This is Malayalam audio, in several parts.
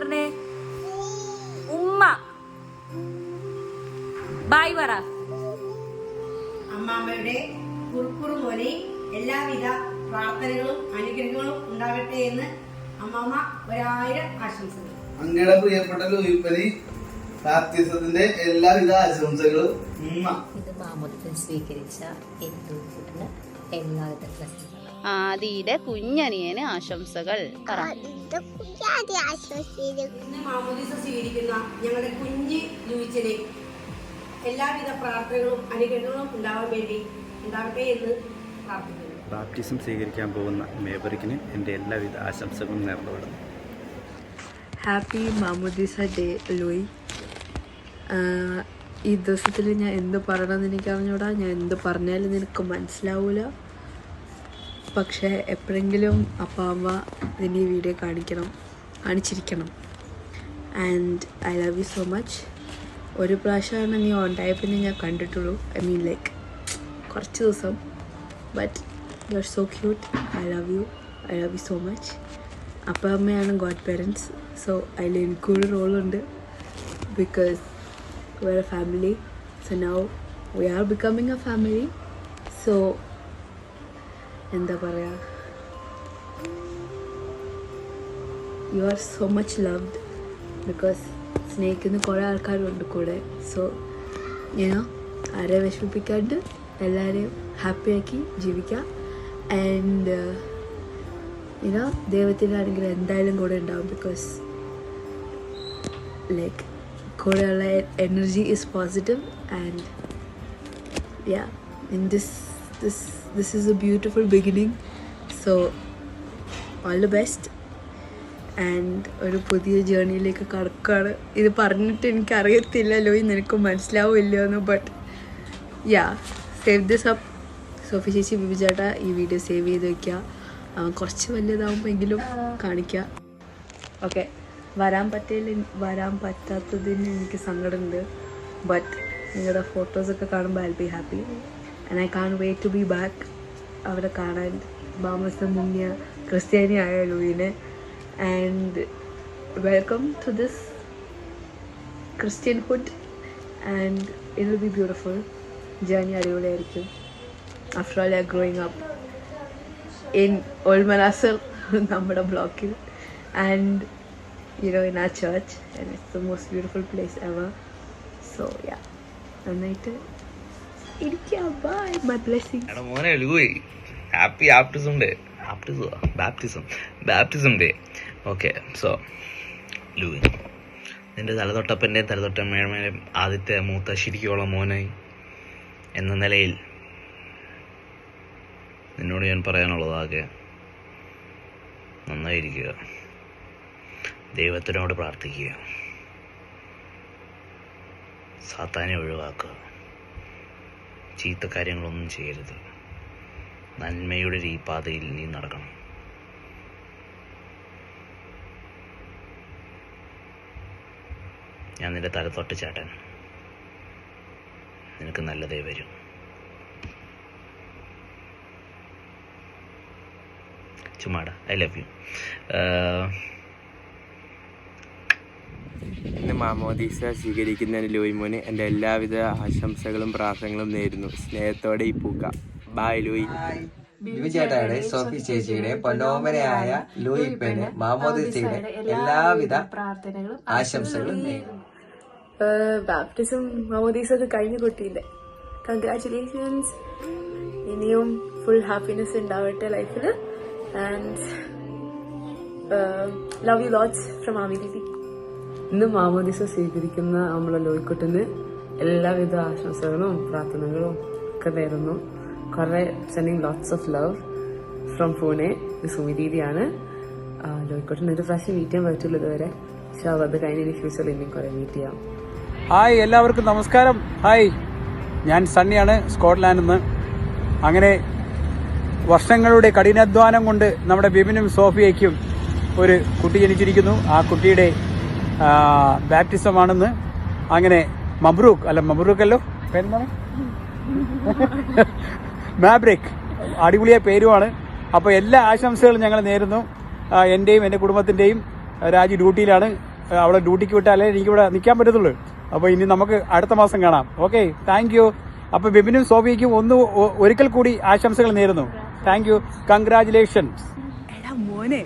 പറഞ്ഞേ? ഉമ്മ. ബായ് പറ. അമ്മാമ്മയുടെ കുറുക്കുറു മോനെ എല്ലാവിധ പ്രാർത്ഥനകളും അനുഗ്രഹങ്ങളും ഉണ്ടാകട്ടെ എന്ന് അമ്മാമ്മ ഒരായിരം ആശംസകൾ. അങ്ങയുടെ പ്രിയപ്പെട്ട ലൂയിപ്പനി ബാപ്റ്റിസത്തിന്റെ എല്ലാവിധ ആശംസകളും ഉമ്മ. ഇത് മാമോദത്തിൽ സ്വീകരിച്ച ഹിന്ദുക്കൂട്ടിന് എല്ലാവിധ പ്രശ്നങ്ങളും ആദിയുടെ കുഞ്ഞനിയന് ആശംസകൾ സ്വീകരിക്കുന്ന ഞങ്ങളുടെ കുഞ്ഞ് ലൂയിച്ചനെ എല്ലാവിധ പ്രാർത്ഥനകളും അനുഗ്രഹങ്ങളും ഉണ്ടാവാൻ വേണ്ടി ഉണ്ടാകട്ടെ എന്ന് പ്രാർത്ഥിക്കുന്നു. ബാപ്റ്റിസം സ്വീകരിക്കാൻ പോകുന്ന മേബറിക്കിന് എന്റെ എല്ലാവിധ ആശംസകളും നേർന്നുവിടുന്നു ഹാപ്പി മാമുദീസ ഡേ ലൂയി. ഈ ദിവസത്തിൽ ഞാൻ എന്ത് പറയണമെന്ന് എനിക്ക് അറിഞ്ഞൂടാ ഞാൻ എന്ത് പറഞ്ഞാലും നിനക്ക് മനസ്സിലാവൂല? പക്ഷേ എപ്പോഴെങ്കിലും അപ്പ അമ്മ ഈ വീഡിയോ കാണിക്കണം കാണിച്ചിരിക്കണം. And I love you so much ഒരു പ്രാവശ്യമാണ് നീ ഉണ്ടായ പിന്നെ ഞാൻ കണ്ടിട്ടുള്ളൂ. ഐ മീൻ ലൈക്ക് കുറച്ച് ദിവസം. But you are so cute I love you I love you so much അപ്പ അമ്മയാണ് ഗോഡ് പേരൻസ് സോ അതിൽ എനിക്കൊരു റോളുണ്ട് ബിക്കോസ് വേറെ family. So now we are becoming a family. So എന്താ പറയുക you are so much loved because സ്നേഹിക്കുന്ന കുറേ ആൾക്കാരുണ്ട് കൂടെ. സോ ഞാനോ ആരെ വിഷമിപ്പിക്കാണ്ട് എല്ലാവരെയും ഹാപ്പിയാക്കി ജീവിക്കുക ആൻഡ് ഇനോ ദൈവത്തിനാണെങ്കിൽ എന്തായാലും കൂടെ ഉണ്ടാവും ബിക്കോസ് ലൈക്ക് കൂടെയുള്ള energy is positive and yeah in this this this is a beautiful beginning so all the best and ഒരു പുതിയ ജേണിയിലേക്ക് കടക്കുകയാണ് ഇത് പറഞ്ഞിട്ട് എനിക്കറിയത്തില്ലല്ലോ നിനക്ക് മനസ്സിലാവില്ലയോ എന്ന് but yeah save this up Sophie ചേച്ചി ബിബി ചേട്ടാ ഈ വീഡിയോ സേവ് ചെയ്ത് വയ്ക്കുക കുറച്ച് വലുതാവുമ്പോഴെങ്കിലും കാണിക്കുക ഓക്കെ വരാൻ പറ്റിയില്ല വരാൻ പറ്റാത്തതിന് എനിക്ക് സങ്കടമുണ്ട്. ബട്ട് നിങ്ങളുടെ ഫോട്ടോസൊക്കെ കാണുമ്പോൾ I be happy and I can't wait to be back അവിടെ കാണാൻ മാമസം മുങ്ങിയ ക്രിസ്ത്യാനി ആയ ലൂയിനെ. And welcome to this Christianhood and it will be beautiful journey അടിപൊളിയായിരിക്കും. After all are growing up in all മനാസർ നമ്മുടെ ബ്ലോക്കിൽ. And you know in our and it's the most beautiful place ever. So yeah. നന്നായിട്ട് മോനെ Louie. Happy baptism baptism baptism day so Louie നിന്റെ തലതൊട്ടപ്പന്റെയും തലതൊട്ടമ്മയുടെയും ആദ്യത്തെ മൂത്ത ശരിക്കുള്ള മോനായി എന്ന നിലയിൽ നിന്നോട് ഞാൻ പറയാനുള്ളതാകെ നന്നായിരിക്കുക. ദൈവത്തിനോട് പ്രാർത്ഥിക്കുക. സാത്താനെ ഒഴിവാക്കുക. ചീത്ത കാര്യങ്ങളൊന്നും ചെയ്യരുത്. നന്മയുടെ ഈ പാതയിൽ നീ നടക്കണം. ഞാൻ നിന്റെ തലത്തൊട്ട് ചേട്ടൻ. നിനക്ക് നല്ലതേ വരും. ചുമ്മാടാ ഐ ലവ് യു. ഇന്ന് മാമോദീസ സ്വീകരിക്കുന്ന ലോയിമോന് എന്റെ എല്ലാവിധ ആശംസകളും പ്രാർത്ഥനകളും നേരുന്നു. സ്നേഹത്തോടെ ഈ പൂക്ക. Bye Louie. ബിബി ചേട്ടായുടെ സോഫി ചേച്ചിയുടെ പൊന്നോമനയായ ലൂയിപ്പന് മാമോദിസയുടെ എല്ലാവിധ പ്രാർത്ഥനകളും ആശംസകളും നേരുന്നു. ബാപ്റ്റിസം മാമോദീസ ഒക്കെ കഴിഞ്ഞു കൊട്ടിയില്ലേ കൺഗ്രാറ്റുലേഷൻസ് ഇനിയും ഫുൾ ഹാപ്പിനെസ് ഉണ്ടാവട്ടെ ലൈഫിൽ and love you lots from Amy ഇന്ന് മാമോദിസ സ്വീകരിക്കുന്ന നമ്മളെ ലോയിക്കുട്ടിന് എല്ലാവിധ ആശംസകളും പ്രാർത്ഥനകളും ഒക്കെ നേരുന്നു. കുറേ sending lots of love from Pune. ഇത് സുമി ദീദിയാണ് ലോയിക്കുട്ടിന് ഒരു പ്രാവശ്യം മീറ്റ് ചെയ്യാൻ പറ്റുള്ളൂ ഇതുവരെ. പക്ഷെ അത് കഴിഞ്ഞ ഇനി ഫ്യൂച്ചറിൽ ഇനിയും കുറേ മീറ്റ് ചെയ്യാം. ഹായ് എല്ലാവർക്കും നമസ്കാരം. ഹായ് ഞാൻ സണ്ണിയാണ് സ്കോട്ട്ലാൻഡിൽ നിന്ന് അങ്ങനെ വർഷങ്ങളുടെ കഠിനാധ്വാനം കൊണ്ട് നമ്മുടെ ബിബിനും സോഫിയയ്ക്കും ഒരു കുട്ടി ജനിച്ചിരിക്കുന്നു. ആ കുട്ടിയുടെ ബാപ്റ്റിസമാണെന്ന് അങ്ങനെ മബ്രൂക്ക് അല്ല മബ്രൂക്ക് അല്ലോ പേരെന്താണ്? മാബ്രിക്. അടിപൊളിയായ പേരുമാണ്. അപ്പോൾ എല്ലാ ആശംസകളും ഞങ്ങൾ നേരുന്നു. എന്റെയും എന്റെ കുടുംബത്തിന്റെയും രാജി ഡ്യൂട്ടിയിലാണ്. അവിടെ ഡ്യൂട്ടിക്ക് വിട്ടാലേ എനിക്കിവിടെ നിൽക്കാൻ പറ്റത്തുള്ളൂ. അപ്പോൾ ഇനി നമുക്ക് അടുത്ത മാസം കാണാം. ഓക്കെ താങ്ക് യു അപ്പോൾ ബിബിനും സോഫിയയ്ക്കും ഒന്ന് ഒരിക്കൽ കൂടി ആശംസകൾ നേരുന്നു. താങ്ക് യു കൺഗ്രാചുലേഷൻസ് മോനെ.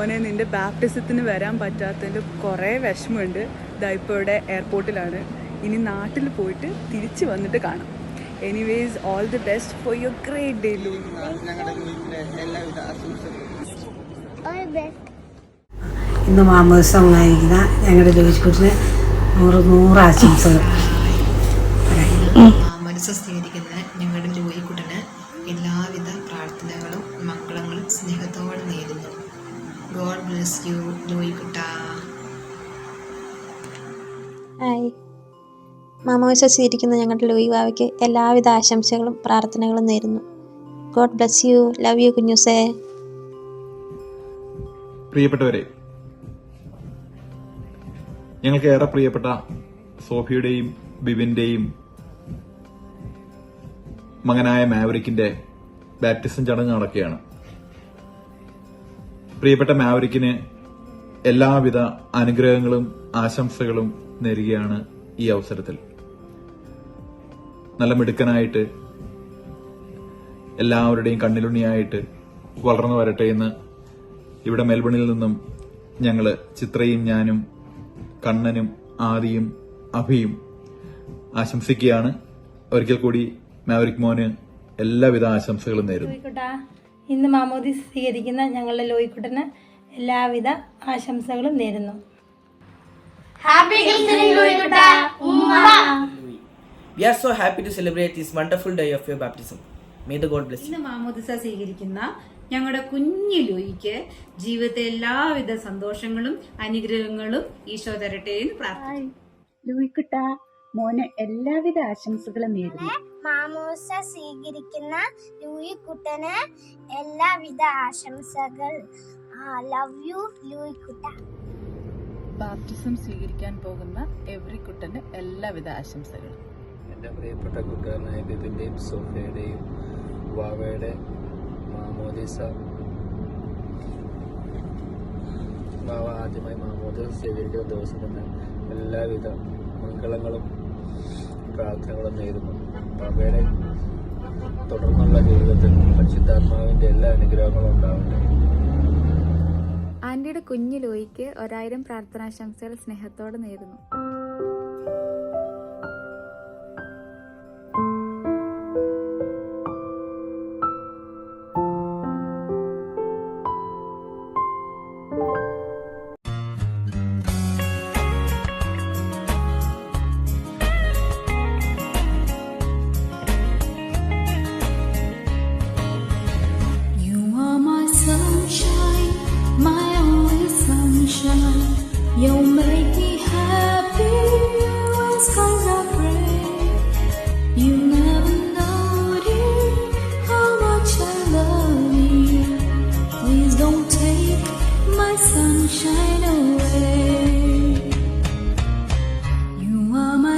മോനെ നിന്റെ ബാപ്റ്റിസത്തിന് വരാൻ പറ്റാത്തതിന്റെ കുറേ വിഷമമുണ്ട്. ഇപ്പോൾ ഇവിടെ എയർപോർട്ടിലാണ് ഇനി നാട്ടിൽ പോയിട്ട് തിരിച്ചു വന്നിട്ട് കാണാം. Anyways all the best for your great day Lou ഇന്ന് മാമോദിസം ഉണ്ടായിരിക്കുന്ന ഞങ്ങളുടെ ജോലിക്കൂട്ടിന് നൂറ് നൂറ് ആശംസകൾ. മനസ്സ് സ്വീകരിക്കുന്ന ഞങ്ങളുടെ ജോലിക്കുട്ടന് എല്ലാവിധ പ്രാർത്ഥനകളും മംഗളങ്ങളും സ്നേഹത്തോടെ നേരുന്നു ബ്ലെസ് യു കുട്ട ഹായ്. മാമോദിസ സ്വീകരിക്കുന്ന ഞങ്ങളുടെ ലൂയി വാവയ്ക്ക് എല്ലാവിധ ആശംസകളും പ്രാർത്ഥനകളും നേരുന്നു. God bless you. Love you കുഞ്ഞുസേ. പ്രിയപ്പെട്ടവരെ ഞങ്ങൾക്ക് ഏറെ പ്രിയപ്പെട്ട സോഫിയുടെയും ബിബിന്റെയും മകനായ മാവരിക്കിന്റെ ബാപ്റ്റിസം ചടങ്ങ് നടക്കുകയാണ് പ്രിയപ്പെട്ട മാവരിക്കിന് എല്ലാവിധ അനുഗ്രഹങ്ങളും ആശംസകളും നേരുകയാണ് ഈ അവസരത്തിൽ. നല്ല മിടുക്കനായിട്ട് എല്ലാവരുടെയും കണ്ണിലുണ്ണിയായിട്ട് വളർന്നു വരട്ടെ എന്ന് ഇവിടെ മെൽബണിൽ നിന്നും ഞങ്ങൾ ചിത്രയും ഞാനും കണ്ണനും ആദിയും അഭിയും ആശംസിക്കുകയാണ്. ഒരിക്കൽ കൂടി മാവരിക് മോന് എല്ലാവിധ ആശംസകളും നേരുന്നു. ഇന്ന് മാമോദി സ്വീകരിക്കുന്ന ഞങ്ങളുടെ ലോയിക്കുട്ടന് എല്ലാവിധ ആശംസകളും നേരുന്നു. We are so happy to celebrate this wonderful day of your baptism. May the God bless you. ഇന്ന് മാമോദിസ സ്വീകരിക്കുന്ന ഞങ്ങളുടെ കുഞ്ഞു ലോയിക്ക് ജീവിതത്തെ എല്ലാവിധ സന്തോഷങ്ങളും അനുഗ്രഹങ്ങളും ഈശോ തരട്ടെ എന്ന് പ്രാർത്ഥിക്കുന്നു. ലൂയിക്കുട്ട. മോന് എല്ലാവിധ ആശംസകളും നേരുന്നു. മാമോസ സ്വീകരിക്കുന്ന ലൂയി കുട്ടന് എല്ലാവിധ ആശംസകൾ. ലവ് യു ലൂയി കുട്ട ബാപ്റ്റിസം സ്വീകരിക്കാൻ പോകുന്ന എവറി കുട്ടന് എല്ലാവിധ ആശംസകളും. എന്റെ പ്രിയപ്പെട്ട കൂട്ടുകാരനായ ബിബിന്റെയും സോഫിയുടെയും വാവയുടെ മാമോദിസ. വാവ ആദ്യമായി മാമോദിസ സ്വീകരിക്കുന്ന ദിവസം തന്നെ എല്ലാവിധ മംഗളങ്ങളും പ്രാർത്ഥനകളും നേരുന്നു വാവയുടെ തുടർന്നുള്ള ജീവിതത്തിൽ പരിശുദ്ധാത്മാവിന്റെ എല്ലാ അനുഗ്രഹങ്ങളും ഉണ്ടാവട്ടെ. ആന്റിയുടെ കുഞ്ഞു ലോയിക്ക് ഒരായിരം പ്രാർത്ഥനാശംസകൾ സ്നേഹത്തോടെ നേരുന്നു.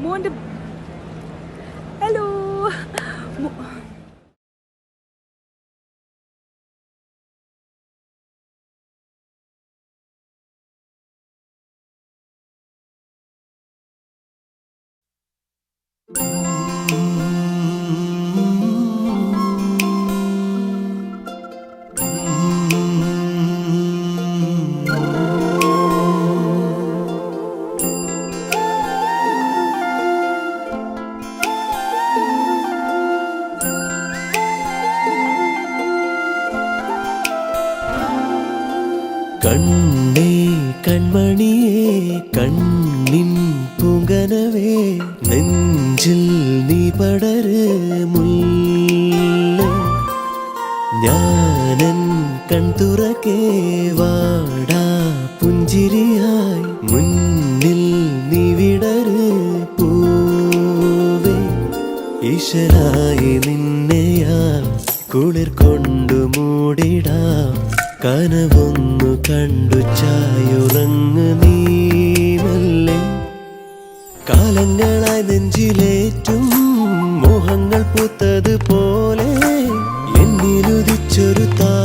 Mohon de... Hello! Mo... കൺതുറക്കേവാടാ പുഞ്ചിരിയായി മുന്നിൽ നീ പൂവേ. ഈശ്വരായി നിന്നെയാ കുളിർ കൊണ്ടു മൂടിടാ. കനവൊന്നു കണ്ടു ചായുറങ്ങ് നീമല്ലേ കാലങ്ങളായി നെഞ്ചിലേറ്റും മോഹങ്ങൾ പൂത്തത് പോലെ എന്നിലുദിച്ചൊരു താ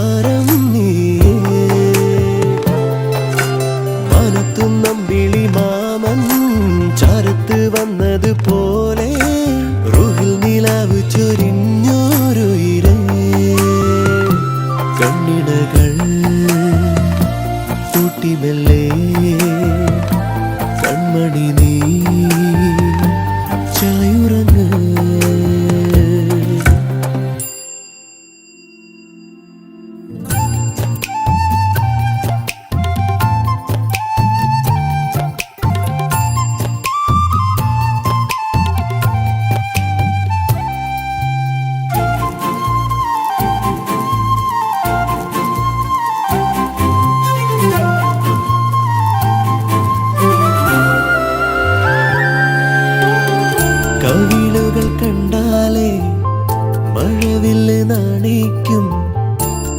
നാണിക്കും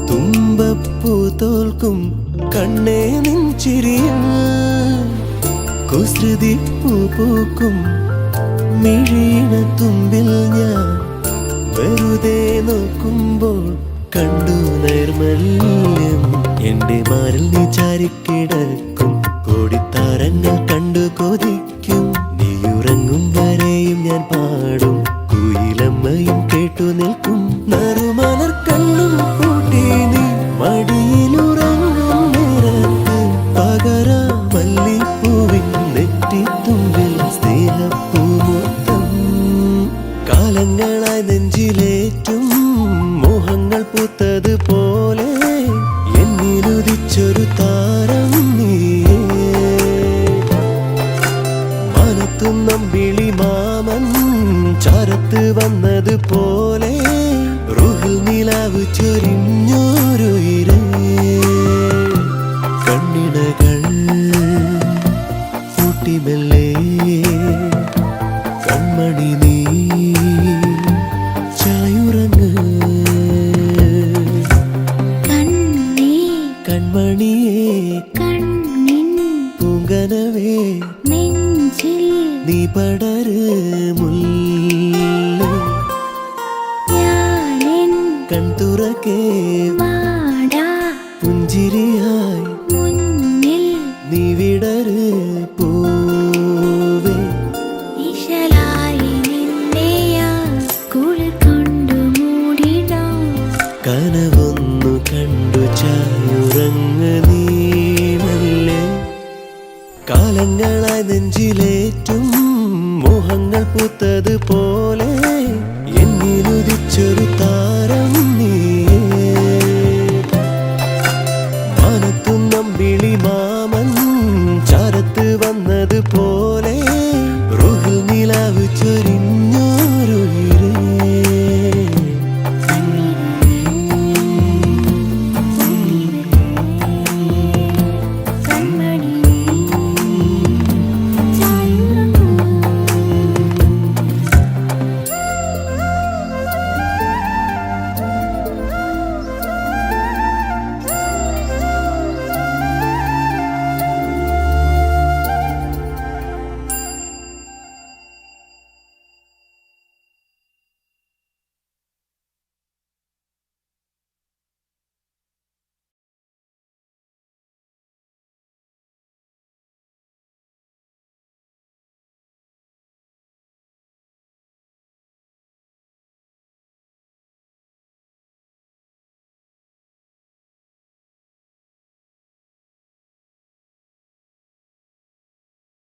തുമ്പപ്പൂ തോൽക്കും കണ്ണേ നെഞ്ചിരിയ കുസൃതി പൂ പൂക്കും മിഴീണ തുമ്പിൽ ഞാൻ വെറുതെ നോക്കുമ്പോൾ കണ്ടു നൈർമല്യം. എന്റെ മാറിൽ നീ ചാരിക്കിടക്കും കോടിത്താരങ്ങൾ ചാരത്ത് വന്നത് പോലെ റുഹിൽ നിലാവ് ചൊരിഞ്ഞോരു ഇരേ കണ്ണിണകൾ കൂട്ടിമെല്ലേ കൺമണി നീ ചായുറങ്ങ്. കൺമണിയേ പൂങ്കനവേ നീ പടര് തുറക്കേ പുഞ്ചിരിയായി നീ വിടര് പൂവേ കനവൊന്നു കണ്ടു ചായുറങ്ങ് നീമല്ലേ കാലങ്ങളായി നെഞ്ചിലേറ്റും മോഹങ്ങൾ പൂത്തത് പോലെ എന്നിലുദിച്ചൊരു താര